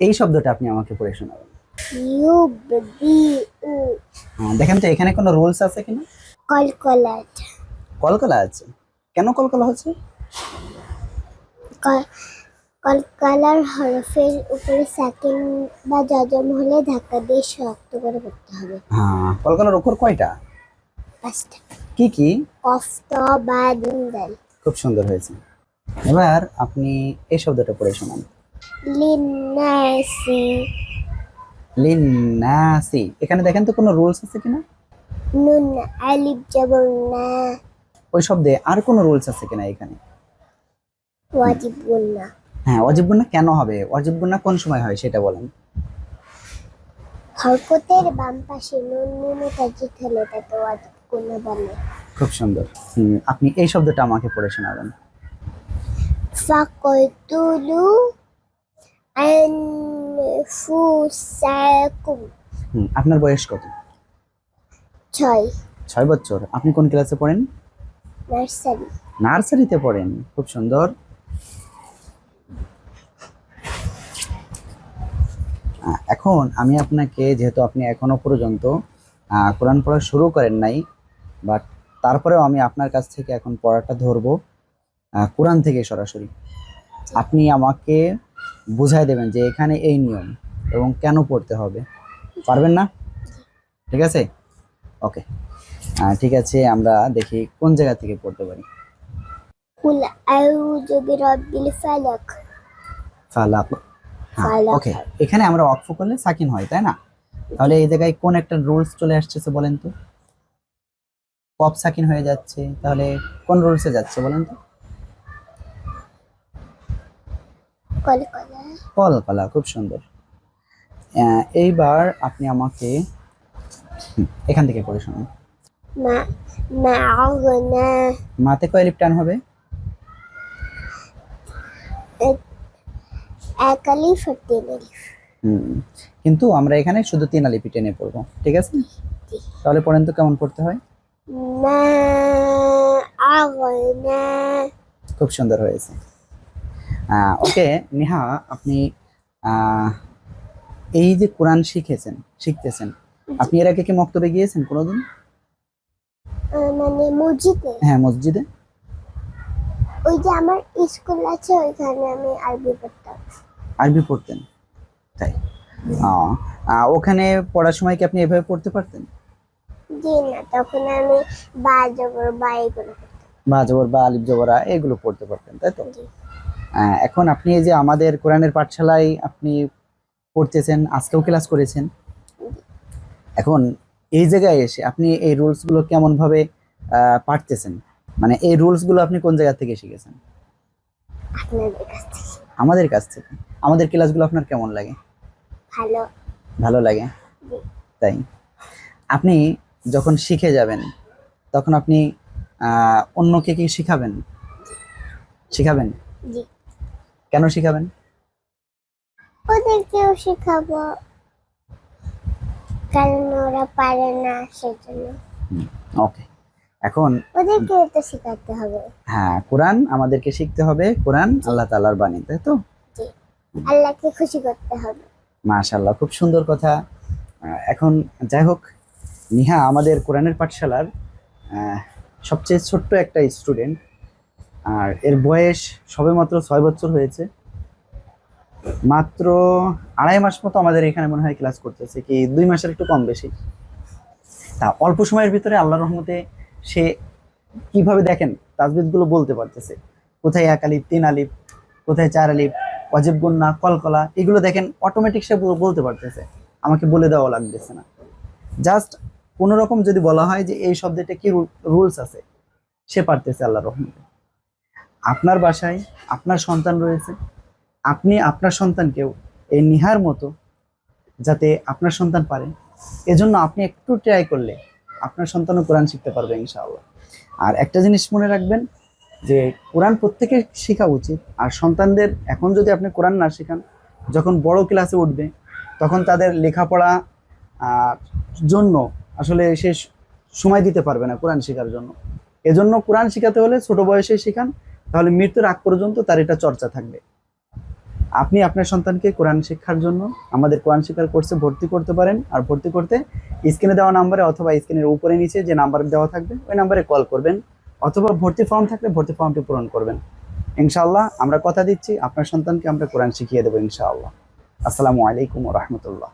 এই শব্দটা আপনি আমাকে পড়ে শোনাবেন। ইউ বি উ। হ্যাঁ, দেখেন তো এখানে কোনো রুলস আছে কিনা কলকলাট কলকলা আছে। কেন কলকলা হচ্ছে? কলকালার হরফের উপরে সেকেন্ড বা জজম হলে ধাক্কা দিয়ে শক্ত করে পড়তে হবে। হ্যাঁ কলকলার অক্ষর কয়টা? পাঁচটা। কি কি? কফ ত বা দিন খুব সুন্দর হয়েছে। এবার আপনি এই শব্দটা পড়ে শোনান। লিনাসি লিনাসি এখানে দেখেন তো কোনো রুলস আছে কিনা? নুন আলিফ জবর না ওই শব্দে আর কোনো রুলস আছে কিনা এখানে? ওয়াজিব গুন্না হ্যাঁ অজীব গুণা কেন হবে? অজীব গুণা কোন সময় হয় সেটা বলেন। হরকতের বাম পাশে নুন নুনে তাজিদ হলে তাকে ওয়াজিব গুন্না বলে খুব সুন্দর। আপনি এই শব্দটা আমাকে পড়ে শোনাবেন। ফাকতুলু আনফুসাকুম হুম, আপনার বয়স কত? ছয়। ছয় বছর। আপনি কোন ক্লাসে পড়েন? নার্সারি। নার্সারিতে পড়েন? খুব সুন্দর। এখন আমি আপনাকে যেহেতু আপনি এখনও পর্যন্ত কোরআন পড়া শুরু করেন নাই বাট তারপরেও আমি আপনার কাছ থেকে এখন পড়াটা ধরবো। কোরআন থেকে সরাসরি। আপনি আমাকে বুঝাই দেবেন যে এখানে এই নিয়ম এবং কেন পড়তে হবে। পারবেন না? ঠিক আছে? ওকে। ঠিক আছে আমরা দেখি কোন জায়গা থেকে পড়তে পারি। কুল আউযু বিরাব্বিল ফালাক। ফালাক। ফালাক। ওকে। এখানে আমরা অক্ফ করলে সাকিন হয় তাই না? তাহলে এই জায়গায় কোন একটা রুলস চলে আসছে বলেন তো? কপ সাকিন হয়ে যাচ্ছে তাহলে কোন রুলসে যাচ্ছে বলেন তো? কলকলা। কল কলা খুব সুন্দর। এইবার আপনি আমাকে এখান থেকে পড়ে শুনুন। মাতে কয় লিপ টান হবে? কিন্তু আমরা এখানে শুধু তিন আলিপি টেনে পড়ব ঠিক আছে? তাহলে পড়েন তো কেমন পড়তে হয়? খুব সুন্দর হয়েছে। ওকে নেহা আপনি এই যে কোরআন শিখেছেন শিখতেছেন আপনি এর আগে কি মক্তবে গিয়েছেন কোনোদিন? মানে মসজিদে? হ্যাঁ মসজিদে। ওই যে আমার স্কুল আছে ওইখানে আমি আরবি পড়তাম। আরবি পড়তেন? তাই। ওখানে পড়ার সময় কি আপনি এভাবে পড়তে পারতেন? জি না তখন আমি বা জবর বা এগুলো বা জবর বা আলিফ জবরা এগুলো পড়তে পারতেন তাই তো? এখন আপনি এই যে আমাদের কোরআনের পাঠশালায় আপনি পড়তেছেন আজকেও ক্লাস করেছেন। এখন এই জায়গায় এসে আপনি এই রুলসগুলো কেমন ভাবে আহ, পারতেছেন? মানে এই রুলসগুলো আপনি কোন জায়গা থেকে শিখেছেন? আমাদের কাছ থেকে। আমাদের ক্লাসগুলো আপনার কেমন লাগে? ভালো। ভালো লাগে? তাই। আপনি যখন শিখে যাবেন তখন আপনি অন্যকে কি শিখাবেন? শিখাবেন? জি। কেন শিখাবেন? ওদেরকেও শেখাবো। কারণ ওরা পারে না সেজন্য। ওকে এখন ওদেরকেও তো শেখাতে হবে। হ্যাঁ কোরআন আমাদেরকে শিখতে হবে। কোরআন আল্লাহ তালার বাণী তাই তো? আল্লাহকে খুশি করতে হবে। মাশাল্লাহ খুব সুন্দর কথা। এখন যাই হোক নিহা আমাদের কোরআনের পাঠশালার সবচেয়ে ছোট্ট একটা স্টুডেন্ট আর এর বয়স সবেমাত্র ছয় বছর হয়েছে। মাত্র আড়াই মাস মতো আমাদের এখানে মনে হয় ক্লাস করতেছে কি দুই মাসের একটু কম বেশি। তা অল্প সময়ের ভিতরে আল্লাহ রহমতে সে কীভাবে দেখেন তাজবিদগুলো বলতে পারতেছে। কোথায় এক আলিফ, তিন আলিফ, কোথায় চার আলিফ, অজীব গুন্না, কলকলা, এগুলো দেখেন অটোমেটিক সে বলতে পারতেছে। আমাকে বলে দেওয়া লাগতেছে না। জাস্ট কোনো রকম যদি বলা হয় যে এই শব্দটা কি রুলস আছে, সে পারতেছে আল্লাহ রহমতে। আপনার বাসায় আপনার সন্তান রয়েছে, আপনি আপনার সন্তানকেও এই নিহার মতো যাতে আপনার সন্তান পারে, এজন্য আপনি একটু ট্রাই করলে আপনার সন্তানও কোরআন শিখতে পারবে ইনশাআল্লাহ। আর একটা জিনিস মনে রাখবেন যে কোরআন প্রত্যেকের শেখা উচিত, আর সন্তানদের এখন যদি আপনি কোরআন না শেখান, যখন বড় ক্লাসে উঠবে, তখন তাদের লেখাপড়া জন্য আসলে সে সময় দিতে পারবে না কোরআন শেখার জন্য। এজন্য কোরআন শেখাতে হলে ছোট বয়সে শেখান তাহলে মৃত্যুর আগ পর্যন্ত তার এটা চর্চা থাকবে। আপনি আপনার সন্তানকে কোরআন শিক্ষার জন্য আমাদের কোরআন শিক্ষার কোর্সে ভর্তি করতে পারেন আর ভর্তি করতে স্ক্রিনে দেওয়া নাম্বারে অথবা স্ক্রিনের উপরে নিচে যে নাম্বার দেওয়া থাকবে, ওই নাম্বারে কল করবেন অথবা ভর্তি ফর্ম থাকলে ভর্তি ফর্মটি পূরণ করবেন। ইনশাআল্লাহ আমরা কথা দিচ্ছি, আপনার সন্তানকে আমরা কোরআন শিখিয়ে দেবো ইনশাআল্লাহ। আসসালামু আলাইকুম রহমতুল্লাহ।